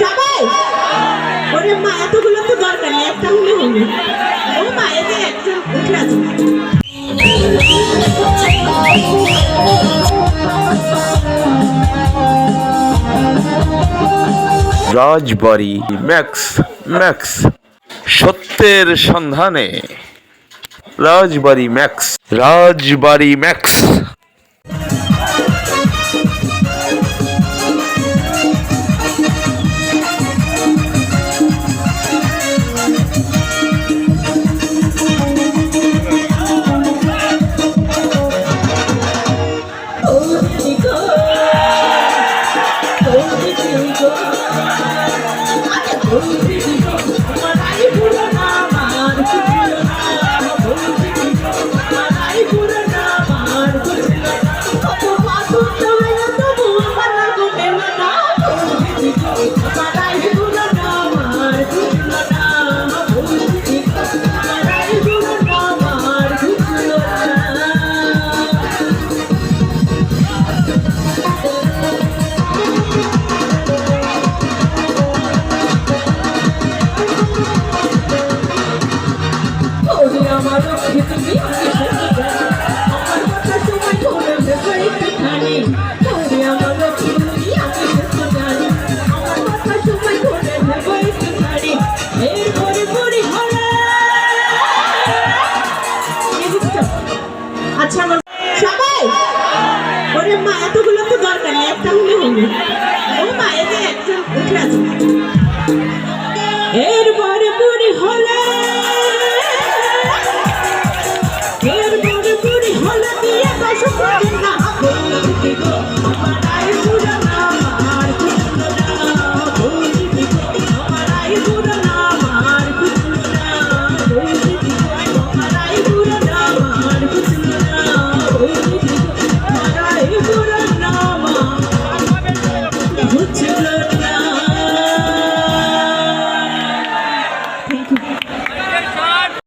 সবাই, ওরে মা, এতগুলো তো দরকার নেই, একটা হলে হবে। ও মা এতে একজন উঠে আছে। Rajbari, Max Max. সত্যের সন্ধানে। Rajbari, max. Rajbari, max. Oh, মা এতগুলো তো দরকার নেই একটা হলে হবে।